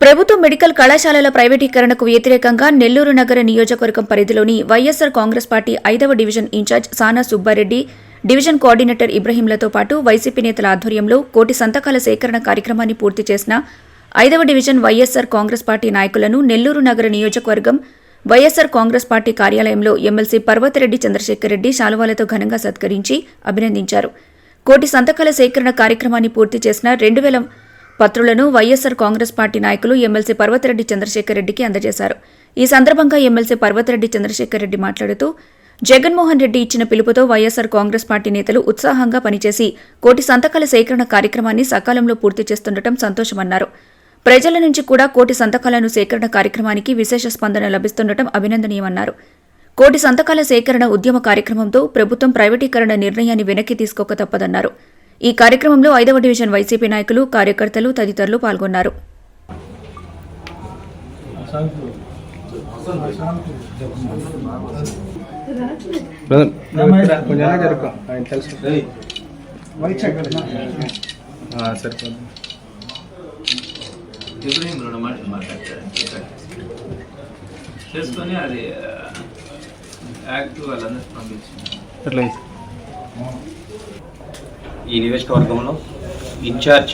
ప్రభుత్వ మెడికల్ కళాశాలల ప్రైవేటీకరణకు వ్యతిరేకంగా నెల్లూరు నగర నియోజకవర్గం పరిధిలోని వైఎస్సార్ కాంగ్రెస్ పార్టీ ఐదవ division in-charge Sana Subba Reddy division coordinator ఇబ్రహీంలతో పాటు వైసీపీ నేతల ఆధ్వర్యంలో కోటి సంతకాల సేకరణ కార్యక్రమాన్ని పూర్తి చేసిన ఐదవ డివిజన్ వైఎస్సార్ కాంగ్రెస్ పార్టీ నాయకులను నెల్లూరు నగర నియోజకవర్గం వైఎస్సార్ కాంగ్రెస్ పార్టీ కార్యాలయంలో ఎమ్మెల్సీ పర్వతరెడ్డి చంద్రశేఖర్ రెడ్డి శాలువాలతో ఘనంగా సత్కరించి అభినందించారు. కోటి సంతకాల సేకరణ కార్యక్రమాన్ని పూర్తి చేసిన రెండు వేల పత్రులను వైఎస్సార్ కాంగ్రెస్ పార్టీ నాయకులు ఎమ్మెల్సీ పర్వతరెడ్డి చంద్రశేఖర్ రెడ్డికి అందజేశారు. ఈ సందర్భంగా ఎమ్మెల్సీ పర్వతిరెడ్డి చంద్రశేఖర్ రెడ్డి మాట్లాడుతూ జగన్మోహన్ రెడ్డి ఇచ్చిన పిలుపుతో వైఎస్సార్ కాంగ్రెస్ పార్టీ నేతలు ఉత్సాహంగా పనిచేసి కోటి సంతకాల సేకరణ కార్యక్రమాన్ని సకాలంలో పూర్తి చేస్తుండటం సంతోషమన్నారు. ప్రజల నుంచి కూడా కోటి సంతకాలను సేకరణ కార్యక్రమానికి విశేష స్పందన లభిస్తుండటం అభినందనీయమన్నారు. కోటి సంతకాల సేకరణ ఉద్యమ కార్యక్రమంతో ప్రభుత్వం ప్రైవేటీకరణ నిర్ణయాన్ని వెనక్కి తీసుకోక తప్పదన్నారు. ఈ కార్యక్రమంలో ఐదవ డివిజన్ వైసీపీ నాయకులు కార్యకర్తలు తదితరులు పాల్గొన్నారు. చేసుకొని అది యాక్ట్ వాళ్ళందరూ పంపించింది అట్లా ఈ నియోజకవర్గంలో ఇన్ఛార్జ్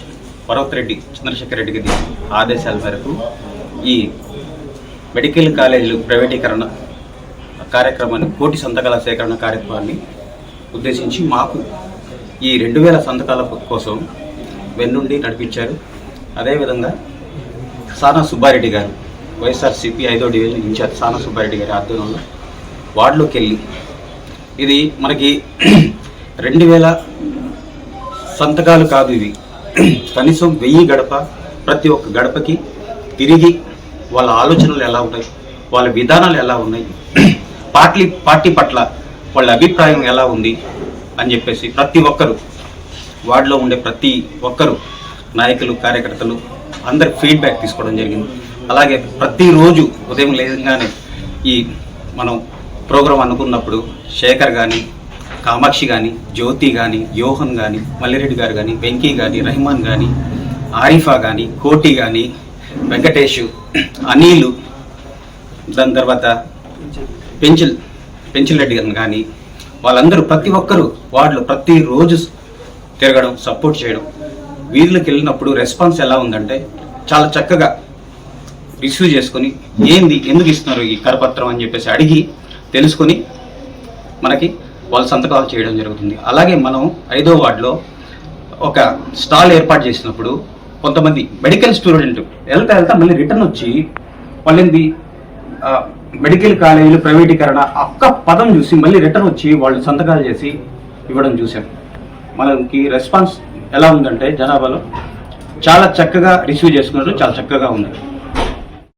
పర్వత్ రెడ్డి చంద్రశేఖర్ రెడ్డి గారి ఆదేశాల మేరకు ఈ మెడికల్ కాలేజీలు ప్రైవేటీకరణ కార్యక్రమాన్ని కోటి సంతకాల సేకరణ కార్యక్రమాన్ని ఉద్దేశించి మాకు ఈ రెండు వేల సంతకాల కోసం వెన్నుండి నడిపించారు. అదేవిధంగా సానా సుబ్బారెడ్డి గారు వైఎస్ఆర్సీపీ ఐదో డివిజన్ ఇన్ఛార్జ్ సానా సుబ్బారెడ్డి గారి ఆధ్వర్యంలో వార్డులోకి వెళ్ళి ఇది మనకి రెండు వేల సంతకాలు కాదు ఇవి. కనీసం వెయ్యి గడప ప్రతి ఒక్క గడపకి తిరిగి వాళ్ళ ఆలోచనలు ఎలా ఉన్నాయి వాళ్ళ విధానాలు ఎలా ఉన్నాయి పార్టీ పార్టీ పట్ల వాళ్ళ అభిప్రాయం ఎలా ఉంది అని చెప్పేసి ప్రతి ఒక్కరు వార్డులో ఉండే ప్రతి ఒక్కరు నాయకులు కార్యకర్తలు అందరి ఫీడ్బ్యాక్ తీసుకోవడం జరిగింది. అలాగే ప్రతిరోజు ఉదయం లేదంగానే ఈ మనం ప్రోగ్రాం అనుకున్నప్పుడు శేఖర్ కానీ కామాక్షి కానీ జ్యోతి కానీ యోహన్ కానీ మల్లిరెడ్డి గారు కానీ వెంకీ కానీ రెహమాన్ కానీ ఆరిఫా కానీ కోటి కానీ వెంకటేష్ అనిలు దాని తర్వాత పెంచిల్ పెంచిల్ రెడ్డి గారు కానీ వాళ్ళందరూ ప్రతి ఒక్కరూ వాళ్ళు ప్రతిరోజు తిరగడం సపోర్ట్ చేయడం. వీధులకు వెళ్ళినప్పుడు రెస్పాన్స్ ఎలా ఉందంటే చాలా చక్కగా రిసీవ్ చేసుకొని ఏంది? ఎందుకు ఇస్తున్నారు ఈ కరపత్రం? అని చెప్పేసి అడిగి తెలుసుకొని మనకి వాళ్ళు సంతకాలు చేయడం జరుగుతుంది. అలాగే మనం ఐదో వార్డులో ఒక స్టాల్ ఏర్పాటు చేసినప్పుడు కొంతమంది మెడికల్ స్టూడెంట్ వెళ్తా వెళ్తా మళ్ళీ రిటర్న్ వచ్చి వాళ్ళేంది? మెడికల్ కాలేజీలు ప్రైవేటీకరణ ఒక్క పదం చూసి మళ్ళీ రిటర్న్ వచ్చి వాళ్ళు సంతకాలు చేసి ఇవ్వడం చూసాం మనకి రెస్పాన్స్ ఎలా ఉందంటే జనాభాలో చాలా చక్కగా రిసీవ్ చేసుకున్నారు చాలా చక్కగా ఉంది